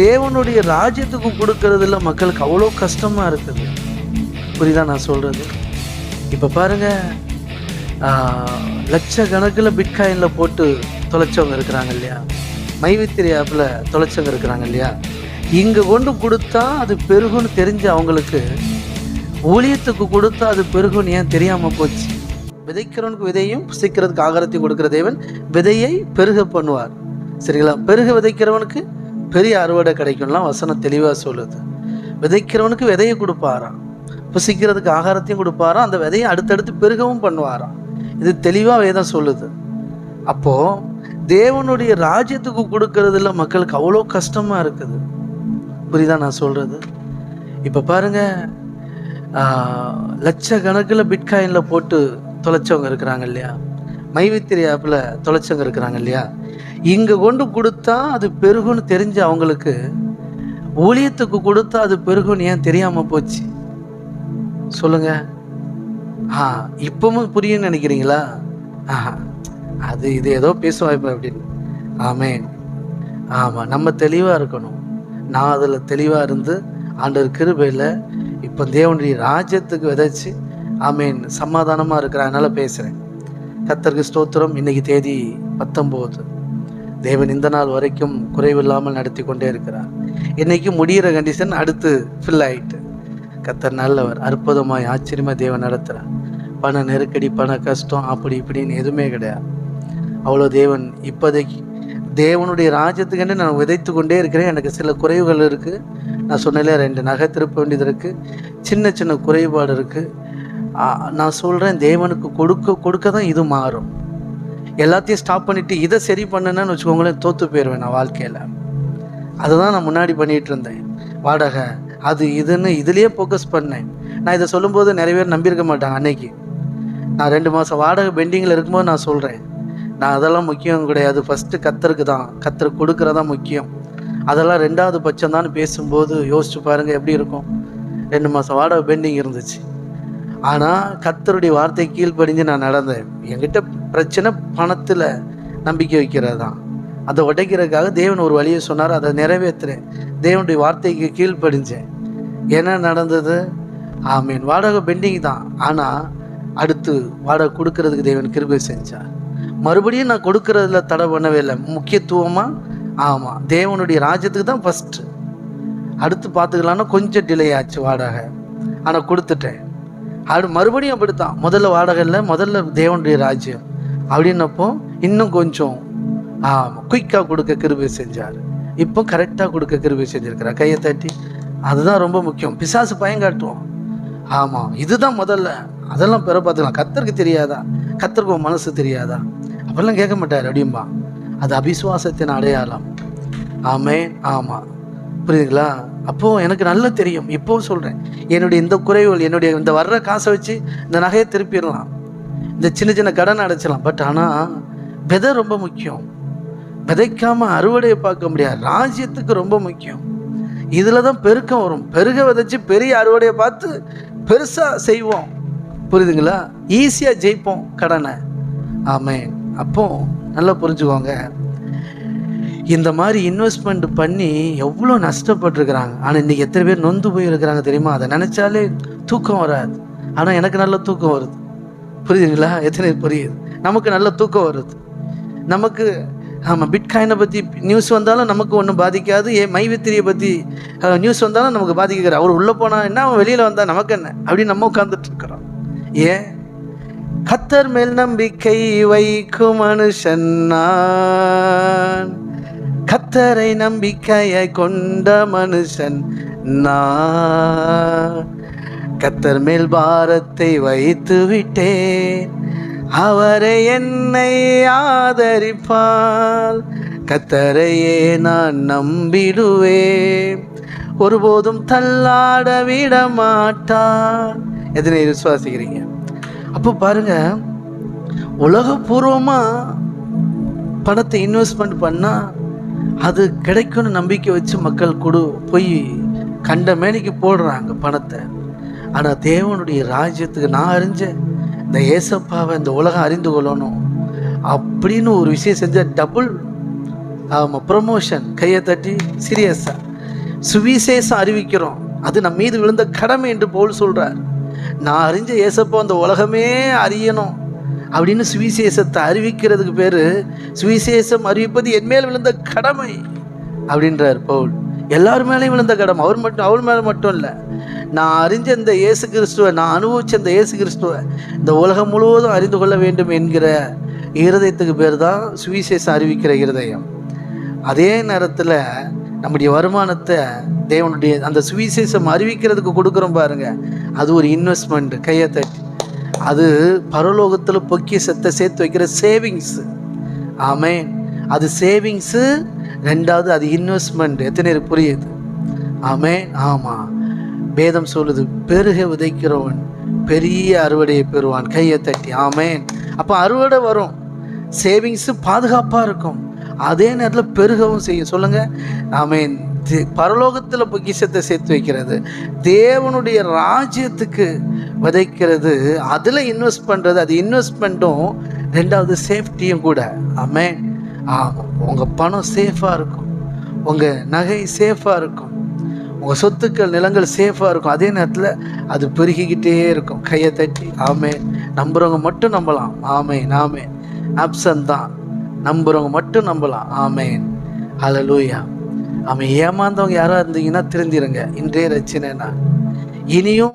தேவனுடைய ராஜ்யத்துக்கு கொடுக்கறதுல மக்களுக்கு அவ்வளோ கஷ்டமாக இருக்குது. புரியுதா நான் சொல்கிறது இப்போ பாருங்க லட்சக்கணக்கில் பிட்காயினில் போட்டு தொலைச்சவங்க இருக்கிறாங்க இல்லையா? மைவித்திரி ஆப்பில் தொலைச்சவங்க இருக்கிறாங்க இல்லையா? இங்கே கொண்டு கொடுத்தா அது பெருகுன்னு தெரிஞ்ச அவங்களுக்கு ஊழியத்துக்கு கொடுத்தா அது பெருகுன்னு ஏன் தெரியாமல் போச்சு? விதைக்கிறவனுக்கு விதையும் புசிக்கிறதுக்கு ஆகாரத்தையும் கொடுக்குற தேவன் விதையை பெருக பண்ணுவார். சரிங்களா? பெருக விதைக்கிறவனுக்கு பெரிய அறுவடை கிடைக்கும்லாம் வசனம் தெளிவாக சொல்லுது. விதைக்கிறவனுக்கு விதையை கொடுப்பாராம். புசிக்கிறதுக்கு ஆகாரத்தையும் கொடுப்பாராம். அந்த விதையை அடுத்தடுத்து பெருகவும் பண்ணுவாராம். இது தெளிவாக வேதம் சொல்லுது. அப்போது தேவனுடைய ராஜ்யத்துக்கு கொடுக்கறதுல மக்களுக்கு அவ்வளோ கஷ்டமாக இருக்குது. புரியுதா நான் சொல்கிறது இப்போ பாருங்க லட்சக்கணக்கில் பிட்காயினில் போட்டு தொலைச்சவங்க இருக்கிறாங்க இல்லையா? மைவித்திரி ஆப்பில் தொலைச்சவங்க இருக்கிறாங்க இல்லையா? இங்கே கொண்டு கொடுத்தா அது பெருகுன்னு தெரிஞ்ச அவங்களுக்கு ஊழியத்துக்கு கொடுத்தா அது பெருகுன்னு ஏன் தெரியாமல் போச்சு? சொல்லுங்க. ஆ இப்பவும் புரியும்னு நினைக்கிறீங்களா? ஆஹா அது இது ஏதோ பேசுவாய்ப்பு அப்படின்னு. ஆமே ஆமாம் நம்ம தெளிவாக இருக்கணும். நான் அதில் தெளிவாக இருந்து ஆண்டவர் கிருபையில் இப்போ தேவனுடைய ராஜ்யத்துக்கு விதைச்சி ஆமீன் சமாதானமாக இருக்கிற அதனால் பேசுகிறேன் கத்தருக்கு ஸ்தோத்திரம். இன்னைக்கு தேதி பத்தொம்போது. தேவன் இந்த நாள் வரைக்கும் குறைவில்லாமல் நடத்தி கொண்டே இருக்கிறார். இன்னைக்கு முடிகிற கண்டிஷன் அடுத்து ஃபில் ஆயிட்டு கத்தர் நல்லவர் அற்புதமாய் ஆச்சரியமாக தேவன் நடத்துகிறார் பண நெருக்கடி பண கஷ்டம் அப்படி இப்படின்னு எதுவுமே கிடையாது. அவ்வளோ தேவன் இப்போதைக்கு தேவனுடைய ராஜ்யத்துக்கென்று நான் விதைத்து கொண்டே இருக்கிறேன். எனக்கு சில குறைவுகள் இருக்குது நான் சொன்னல ரெண்டு நகை திருப்ப வேண்டியது இருக்குது சின்ன சின்ன குறைபாடு இருக்குது நான் சொல்கிறேன் தேவனுக்கு கொடுக்க கொடுக்க தான் இது மாறும். எல்லாத்தையும் ஸ்டாப் பண்ணிவிட்டு இதை சரி பண்ணுனேன்னு வச்சுக்கோங்களேன் தோற்று போயிடுவேன் நான் வாழ்க்கையில். அதுதான் நான் முன்னாடி பண்ணிகிட்டு இருந்தேன். வாடகை அது இதுன்னு இதுலேயே ஃபோக்கஸ் பண்ணேன். நான் இதை சொல்லும்போது நிறைய பேர் நம்பியிருக்க மாட்டாங்க அன்னைக்கு. நான் ரெண்டு மாதம் வாடகை பெண்டிங்கில் இருக்கும்போது நான் சொல்கிறேன் நான் அதெல்லாம் முக்கியம் கிடையாது. ஃபஸ்ட்டு கத்தருக்கு தான். கத்தருக்கு கொடுக்குறதா முக்கியம். அதெல்லாம் ரெண்டாவது பட்சம் தான் பேசும்போது யோசிச்சு பாருங்கள் எப்படி இருக்கும். ரெண்டு மாதம் வாடகை பெண்டிங் இருந்துச்சு. ஆனால் கத்தருடைய வார்த்தை கீழ்ப்படிஞ்சு நான் நடந்தேன். என்கிட்ட பிரச்சனை பணத்தில் நம்பிக்கை வைக்கிறது தான் அதை உடைக்கிறதுக்காக தேவன் ஒரு வழியை சொன்னார் அதை நிறைவேற்றுறேன். தேவனுடைய வார்த்தைக்கு கீழ்ப்படிஞ்சேன். என்ன நடந்தது? ஆமீன். வாடகை பெண்டிங் தான். ஆனால் அடுத்து வாடகை கொடுக்கறதுக்கு தேவன் கிருபை செஞ்சார். மறுபடியும் நான் கொடுக்கறதுல தடை பண்ணவே இல்லை. முக்கியத்துவமாக ஆமாம் தேவனுடைய ராஜ்யத்துக்கு தான் ஃபஸ்ட்டு அடுத்து பார்த்துக்கலான்னா கொஞ்சம் டிலே ஆச்சு வாடகை. ஆனால் கொடுத்துட்டேன். அப்படி மறுபடியும் அப்படித்தான். முதல்ல வாடகை இல்லை முதல்ல தேவனுடைய ராஜ்யம். அப்படின்னப்போ இன்னும் கொஞ்சம் ஆமாம் குயிக்காக கொடுக்க கிருபை செஞ்சார். இப்போ கரெக்டாக கொடுக்க கிருபை செஞ்சுருக்கிறார். கையை தட்டி அதுதான் ரொம்ப முக்கியம். பிசாசு பயங்காட்டுவோம் ஆமாம் இதுதான் முதல்ல. அதெல்லாம் பிற பார்த்துக்கலாம். கத்தருக்கு தெரியாதா? கத்தருக்கு உன் மனசு தெரியாதா? அப்படிலாம் கேட்க மாட்டார் அப்படிம்பா. அது அபிசுவாசத்தின் அடையாளம். ஆமே. ஆமாம் புரியுதுங்களா? அப்போது எனக்கு நல்லா தெரியும். இப்போவும் சொல்கிறேன் என்னுடைய இந்த குறைவுகள் என்னுடைய இந்த வர்ற காசை வச்சு இந்த நகையை திருப்பிடலாம். இந்த சின்ன சின்ன கடன் அடைச்சிடலாம். பட் ஆனால் விதை ரொம்ப முக்கியம். விதைக்காம அறுவடையை பார்க்க முடியாது. ராஜ்யத்துக்கு ரொம்ப முக்கியம். இதில் தான் பெருக்கம் வரும். பெருக விதைச்சு பெரிய அறுவடையை பார்த்து பெருசாக செய்வோம். புரியுதுங்களா? ஈஸியாக ஜெயிப்போம் கடனை. ஆமே அப்போ நல்லா புரிஞ்சுக்கோங்க. இந்த மாதிரி இன்வெஸ்ட்மெண்ட் பண்ணி எவ்வளோ நஷ்டப்பட்டிருக்கிறாங்க? ஆனால் இன்றைக்கி எத்தனை பேர் நொந்து போயிருக்கிறாங்க தெரியுமா? அதை நினச்சாலே தூக்கம் வராது. ஆனால் எனக்கு நல்ல தூக்கம் வருது. புரியுதுங்களா? எத்தனை பேர் புரியுது? நமக்கு நல்ல தூக்கம் வருது. நமக்கு ஆமாம் பிட்காயினை பற்றி நியூஸ் வந்தாலும் நமக்கு ஒன்றும் பாதிக்காது. ஏ மைவித்திரியை பற்றி நியூஸ் வந்தாலும் நமக்கு பாதிக்கிறார் அவர் உள்ளே போனால் என்ன? அவன் வெளியில் வந்தால் நமக்கு என்ன? அப்படின்னு நம்ம உட்காந்துட்டு இருக்கிறோம். ஏன் கத்தர் மேல் நம்பிக்கை வைக்கும் மனுஷன் நான். கத்தரை நம்பிக்கையை கொண்ட மனுஷன் நான். கத்தர் மேல் பாரத்தை வைத்து விட்டேன். அவரை என்னை ஆதரிப்பால் கத்தரையே நான் நம்பிடுவேன். ஒருபோதும் தள்ளாட விட மாட்டான் எதனை விசுவாசிக்கிறீங்க? அப்போ பாருங்க உலகபூர்வமாக பணத்தை இன்வெஸ்ட்மெண்ட் பண்ணால் அது கிடைக்கும்னு நம்பிக்கை வச்சு மக்கள் கொடு போய் கண்ட மேனிக்கு போடுறாங்க பணத்தை. ஆனால் தேவனுடைய ராஜ்யத்துக்கு நான் அறிஞ்சேன் இந்த ஏசப்பாவை இந்த உலகம் அறிந்து கொள்ளணும் அப்படின்னு ஒரு விஷயம் செஞ்சால் டபுள் ஆமாம் ப்ரொமோஷன் கையை தட்டி சீரியஸாக சுவிசேஷம் அறிவிக்கிறோம். அது நம்ம மீது விழுந்த கடமை என்று போல் சொல்கிறார் நான் அறிஞ்ச ஏசப்போ அந்த உலகமே அறியணும். அப்படின்னு சுவிசேஷத்தை அறிவிக்கிறதுக்கு பேர் சுவிசேஷம் அறிவிப்பது என் மேல் விழுந்த கடமை அப்படின்றார் பவுல். எல்லார் மேலேயும் விழுந்த கடமை. அவர் மட்டும் அவர் மேலே மட்டும் இல்லை. நான் அறிஞ்ச இந்த இயேசு கிறிஸ்துவை நான் அனுபவிச்ச இந்த இயேசு கிறிஸ்துவை இந்த உலகம் முழுவதும் அறிந்து கொள்ள வேண்டும் என்கிற இருதயத்துக்கு பேர் தான் சுவிசேஷம் அறிவிக்கிற இருதயம். அதே நேரத்தில் நம்முடைய வருமானத்தை தேவனுடைய அந்த சுவிசேஷம் அறிவிக்கிறதுக்கு கொடுக்குறோம் பாருங்கள் அது ஒரு இன்வெஸ்ட்மெண்ட் கையை தட்டி. அது பரலோகத்தில் பொக்கிஷத்தை சேர்த்து வைக்கிற சேவிங்ஸ் ஆமே அது சேவிங்ஸு ரெண்டாவது அது இன்வெஸ்ட்மெண்ட் எத்தனை பேர் புரியுது? ஆமே. ஆமாம் வேதம் சொல்லுது பெருக விதைக்கிறவன் பெரிய அறுவடையை பெறுவான். கையை தட்டி ஆமேன். அப்போ அறுவடை வரும். சேவிங்ஸு பாதுகாப்பாக இருக்கும். அதே நேரத்தில் பெருகவும் செய்யும். சொல்லுங்கள் ஆமேன். தே- பரலோகத்துல பொக்கிஷத்தை சேர்த்து வைக்கிறது. தேவனுடைய ராஜ்யத்துக்கு விதைக்கிறது அதில் இன்வெஸ்ட் பண்ணுறது அது இன்வெஸ்ட்மெண்ட்டும் ரெண்டாவது சேஃப்டியும் கூட. ஆமே ஆமாம் உங்கள் பணம் சேஃபாக இருக்கும். உங்கள் நகை சேஃபாக இருக்கும். உங்கள் சொத்துக்கள் நிலங்கள் சேஃபாக இருக்கும். அதே நேரத்தில் அது பெருகிக்கிட்டே இருக்கும். கையை தட்டி. ஆமே நம்புகிறவங்க மட்டும் நம்பலாம். ஆமே நாமே ஆப்சன் தான். நம்புகிறவங்க மட்டும் நம்பலாம். ஆமேன் லூயா அவன் ஏமாந்தவங்க யாராக இருந்தீங்கன்னா திருந்திருங்க. இன்றைய ரச்சனைனா இனியும்